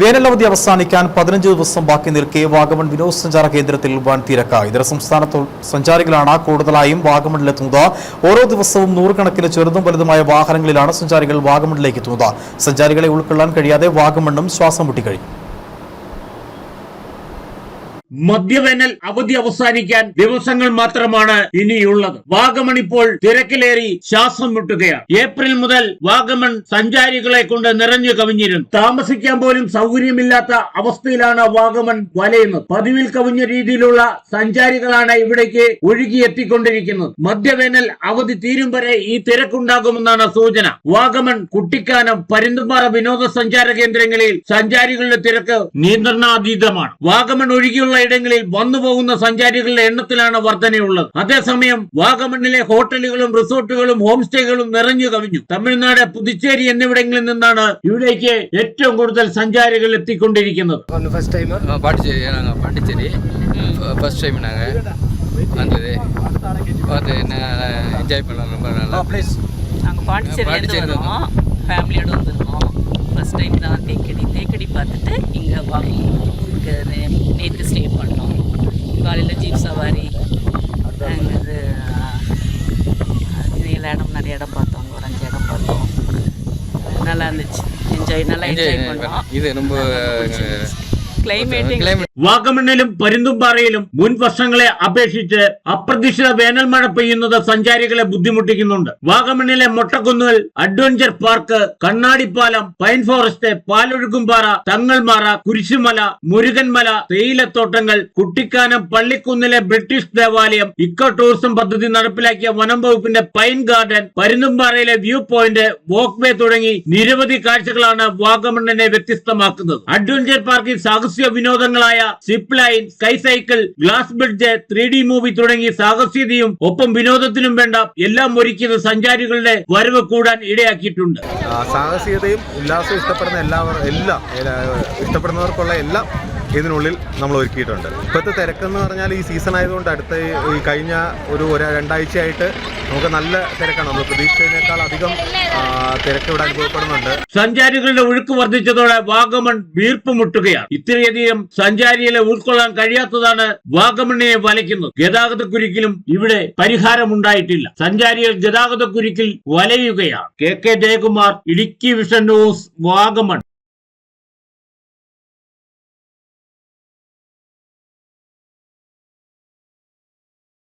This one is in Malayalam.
വേനലവധി അവസാനിക്കാൻ പതിനഞ്ച് ദിവസം ബാക്കി നിൽക്കെ വാഗമൺ വിനോദസഞ്ചാര കേന്ദ്രത്തിൽ വൻ തിരക്ക് ഇതര സംസ്ഥാന സഞ്ചാരികളാണ് കൂടുതലായും വാഗമണിലെത്തുന്നത്. ഓരോ ദിവസവും നൂറുകണക്കിന് ചെറുതും വലുതുമായ വാഹനങ്ങളിലാണ് സഞ്ചാരികൾ വാഗമണിലേക്ക് എത്തുന്നത്. സഞ്ചാരികളെ ഉൾക്കൊള്ളാൻ കഴിയാതെ വാഗമണ്ണും ശ്വാസം മുട്ടിക്കഴിഞ്ഞു മദ്യവേനൽ അവധി അവസാനിക്കാൻ ദിവസങ്ങൾ മാത്രമാണ് ഇനിയുള്ളത്. വാഗമൺ ഇപ്പോൾ തിരക്കിലേറി ശ്വാസം മുട്ടുകയാണ്. ഏപ്രിൽ മുതൽ വാഗമൺ സഞ്ചാരികളെ കൊണ്ട് നിറഞ്ഞു കവിഞ്ഞിരുന്നു. താമസിക്കാൻ പോലും സൗകര്യമില്ലാത്ത അവസ്ഥയിലാണ് വാഗമൺ വലയുന്നത്. പതിവിൽ കവിഞ്ഞ രീതിയിലുള്ള സഞ്ചാരികളാണ് ഇവിടേക്ക് ഒഴുകിയെത്തിക്കൊണ്ടിരിക്കുന്നത്. മദ്യവേനൽ അവധി തീരും വരെ ഈ തിരക്കുണ്ടാകുമെന്നാണ് സൂചന. വാഗമൺ കുട്ടിക്കാനം പരുന്തുംപാറ വിനോദസഞ്ചാര കേന്ദ്രങ്ങളിൽ സഞ്ചാരികളുടെ തിരക്ക് നിയന്ത്രണാതീതമാണ്. വാഗമൺ ഒഴികെയുള്ള ഇടങ്ങളിൽ വന്നു പോകുന്ന സഞ്ചാരികളുടെ എണ്ണത്തിലാണ് വർധനയുള്ളത് അതേസമയം വാഗമണ്ണിലെ ഹോട്ടലുകളും റിസോർട്ടുകളും ഹോം സ്റ്റേകളും നിറഞ്ഞു കവിഞ്ഞു തമിഴ്നാട് പുതുച്ചേരി എന്നിവിടങ്ങളിൽ നിന്നാണ് ഇവിടേക്ക് ഏറ്റവും കൂടുതൽ சஞ்சாரிகள் எத்திக்கொண்டிருக்கிறது ஒன்று ஃபஸ்ட் டைம் ஆ, பாண்டிச்சேரி நாங்கள் பாண்டிச்சேரி ஃபர்ஸ்ட் டைம் நாங்கள் வந்தது பார்த்து என்ன என்ஜாய் பண்ணலாம் ரொம்ப நல்லா ப்ளீஸ் நாங்கள் பாண்டிச்சேரியிலேருந்து பாண்டிச்சேரியில வரோம் ஃபேமிலியோடு வந்திருக்கோம் ஃபர்ஸ்ட் டைம் தான் தேக்கடி தேக்கடி பார்த்துட்டு இங்கே வாங்கணும் இங்கே நேற்று ஸ்டே பண்ணோம். காலையில் ஜீப் சவாரி அங்கே இது எல்லா இடம் நிறைய இடம் பார்த்தோம். ஒரு அஞ்சு இடம் பார்த்தோம். நல்லா இருந்துச்சு. என்ஜாய் நல்லா என்ஜாய் பண்ணோம். இது ரொம்ப വാഗമണ്ണിലും പരുന്തുംപാറയിലും മുൻ വർഷങ്ങളെ അപേക്ഷിച്ച് അപ്രതീക്ഷിത വേനൽ മഴ പെയ്യുന്നത് സഞ്ചാരികളെ ബുദ്ധിമുട്ടിക്കുന്നുണ്ട്. വാഗമണ്ണിലെ മൊട്ടക്കുന്നുകൾ അഡ്വഞ്ചർ പാർക്ക് കണ്ണാടിപ്പാലം പൈൻ ഫോറസ്റ്റ് പാലൊഴുക്കുംപാറ തങ്ങൾമാറ കുരിശുമല മുരുകൻമല തേയിലത്തോട്ടങ്ങൾ കുട്ടിക്കാനം പള്ളിക്കുന്നിലെ ബ്രിട്ടീഷ് ദേവാലയം ഇക്കോ ടൂറിസം പദ്ധതി നടപ്പിലാക്കിയ വനം വകുപ്പിന്റെ പൈൻ ഗാർഡൻ പരുന്തുംപാറയിലെ വ്യൂ പോയിന്റ് വോക്ക് വേ തുടങ്ങി നിരവധി കാഴ്ചകളാണ് വാഗമണ്ണിനെ വ്യത്യസ്തമാക്കുന്നത്. അഡ്വഞ്ചർ പാർക്കിൽ സാഹസിക വിനോദങ്ങളായ zip line sky cycle glass bridge three D movie തുടങ്ങി സാഹസികതയും ഒപ്പം വിനോദത്തിനും വേണ്ട എല്ലാം ഒരുക്കിയത് സഞ്ചാരികളുടെ വരവ് കൂടാൻ ഇടയാക്കിയിട്ടുണ്ട്. സാഹസികതയും ഉല്ലാസവും ഇഷ്ടപ്പെടുന്ന എല്ലാവർ എല്ലാം ഇഷ്ടപ്പെടുന്നവർക്കുള്ള എല്ലാം ഇതിനുള്ളിൽ നമ്മൾ ഒരുക്കിയിട്ടുണ്ട്. ഇപ്പോഴത്തെ തിരക്കെന്ന് പറഞ്ഞാൽ ഈ സീസൺ ആയതുകൊണ്ട് അടുത്ത ഈ- കഴിഞ്ഞ ഒരു ഒരു രണ്ടാഴ്ചയായിട്ട് നമുക്ക് നല്ല തിരക്കാണ്. നമ്മൾ പ്രതീക്ഷിച്ചതിനേക്കാൾ അധികം തിരക്ക് ഇവിടെ അനുഭവപ്പെടുന്നുണ്ട്. സഞ്ചാരികളുടെ ഒഴുക്ക് വർദ്ധിച്ചതോടെ വാഗമൺ വീർപ്പ് മുട്ടുകയാണ് ഇത്രയധികം സഞ്ചാരികളെ ഉൾക്കൊള്ളാൻ കഴിയാത്തതാണ് വാഗമണിനെ വലയ്ക്കുന്നത്. ഗതാഗതക്കുരുക്കിലും ഇവിടെ പരിഹാരമുണ്ടായിട്ടില്ല. സഞ്ചാരികൾ ഗതാഗതക്കുരുക്കിൽ വലയുകയാണ്. K K Jayakumar Idukki vision news Vagamon.